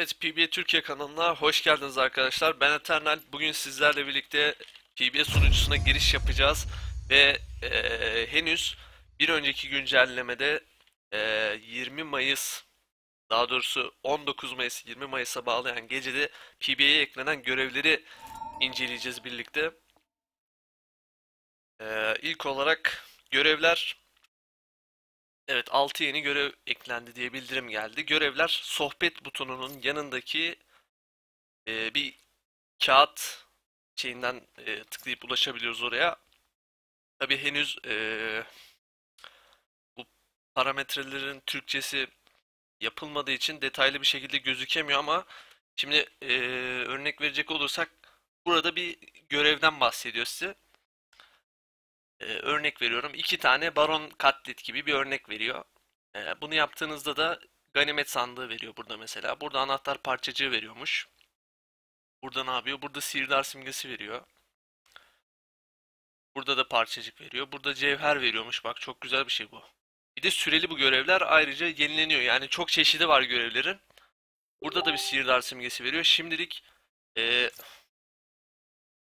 Evet, PBA Türkiye kanalına hoş geldiniz arkadaşlar. Ben Eternal. Bugün sizlerle birlikte PBA sunucusuna giriş yapacağız ve eee, henüz bir önceki güncellemede eee, 20 Mayıs, daha doğrusu 19 Mayıs 20 Mayıs'a bağlayan gecede PBA'ye eklenen görevleri inceleyeceğiz birlikte. Eee ilk olarak görevler Evet 6 yeni görev eklendi diye bildirim geldi. Görevler sohbet butonunun yanındaki e, bir kağıt şeyinden e, tıklayıp ulaşabiliyoruz oraya. Tabii henüz e, bu parametrelerin Türkçesi yapılmadığı için detaylı bir şekilde gözükemiyor ama şimdi e, örnek verecek olursak burada bir görevden bahsediyor size. Ee, örnek veriyorum. iki tane baron katlet gibi bir örnek veriyor. Ee, bunu yaptığınızda da ganimet sandığı veriyor burada mesela. Burada anahtar parçacığı veriyormuş. Burada ne yapıyor? Burada sihirdar simgesi veriyor. Burada da parçacık veriyor. Burada cevher veriyormuş. Bak çok güzel bir şey bu. Bir de süreli bu görevler ayrıca yenileniyor. Yani çok çeşidi var görevlerin. Burada da bir sihirdar simgesi veriyor. Şimdilik ee,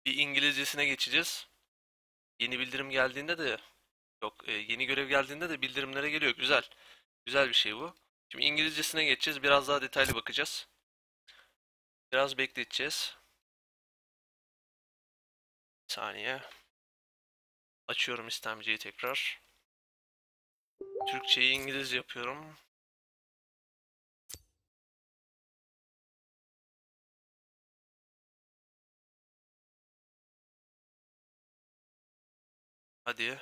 bir İngilizcesine geçeceğiz. Yeni bildirim geldiğinde de yok e, yeni görev geldiğinde de bildirimlere geliyor. Güzel. Güzel bir şey bu. Şimdi İngilizcesine geçeceğiz. Biraz daha detaylı bakacağız. Biraz bekleteceğiz. Bir saniye. Açıyorum istemciyi tekrar. Türkçeyi İngilizce yapıyorum. Hadi.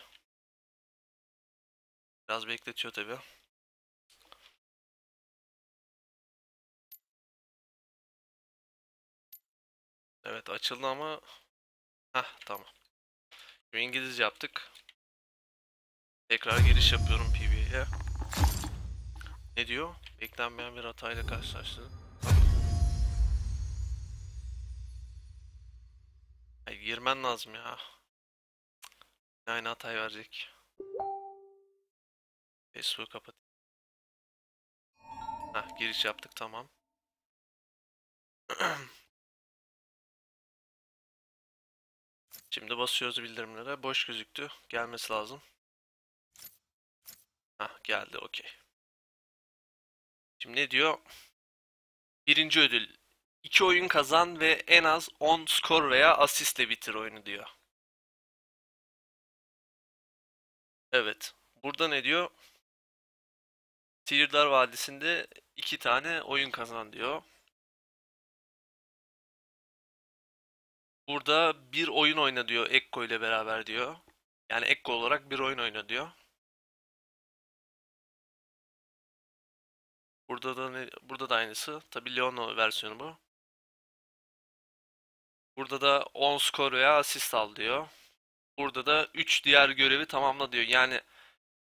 Biraz bekletiyor tabii. Evet açıldı ama Heh tamam. Şimdi İngilizce yaptık. Tekrar giriş yapıyorum PB'ye. Ne diyor? Beklenmeyen bir hatayla karşılaştı. Girmen lazım ya. Aynı hatayı verecek. Facebook'u kapat. Heh, giriş yaptık tamam. Şimdi basıyoruz bildirimlere. Boş gözüktü. Gelmesi lazım. Heh, geldi okey. Şimdi ne diyor? Birinci ödül. 2 oyun kazan ve en az 10 skor veya asistle bitir oyunu diyor. Evet. Burada ne diyor? Sihirdar Vadisi'nde iki tane oyun kazan diyor. Burada bir oyun oyna diyor Ekko ile beraber diyor. Yani Ekko olarak bir oyun oyna diyor. Burada da ne, burada da aynısı. Tabi Leona versiyonu bu. Burada da 10 skor veya asist al diyor. Burada da 3 diğer görevi tamamla diyor. Yani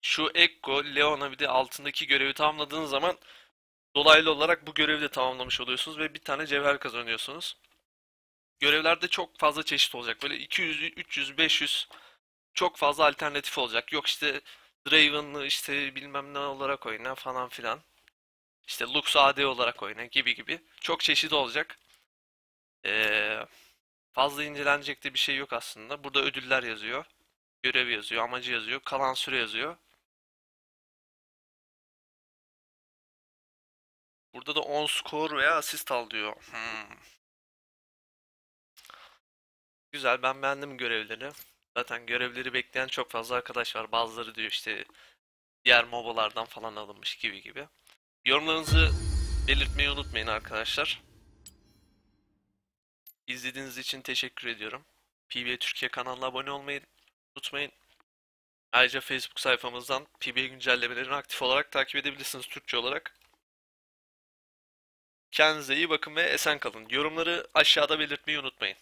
şu Ekko, Leona bir de altındaki görevi tamamladığın zaman dolaylı olarak bu görevi de tamamlamış oluyorsunuz ve bir tane cevher kazanıyorsunuz. Görevlerde çok fazla çeşit olacak. Böyle 200, 300, 500 çok fazla alternatif olacak. Yok işte Draven'lı işte bilmem ne olarak oyna falan filan. İşte Lux AD olarak oyna gibi gibi. Çok çeşit olacak. Ee, fazla incelenecek de bir şey yok aslında. Burada ödüller yazıyor. Görev yazıyor, amacı yazıyor, kalan süre yazıyor. Burada da 10 skor veya asist al diyor. Hmm. Güzel, ben beğendim görevleri. Zaten görevleri bekleyen çok fazla arkadaş var. Bazıları diyor işte diğer MOBA'lardan falan alınmış gibi gibi. Yorumlarınızı belirtmeyi unutmayın arkadaşlar. İzlediğiniz için teşekkür ediyorum. PBA Türkiye kanalına abone olmayı unutmayın. Ayrıca Facebook sayfamızdan PBA güncellemelerini aktif olarak takip edebilirsiniz Türkçe olarak. Kendinize iyi bakın ve esen kalın. Yorumları aşağıda belirtmeyi unutmayın.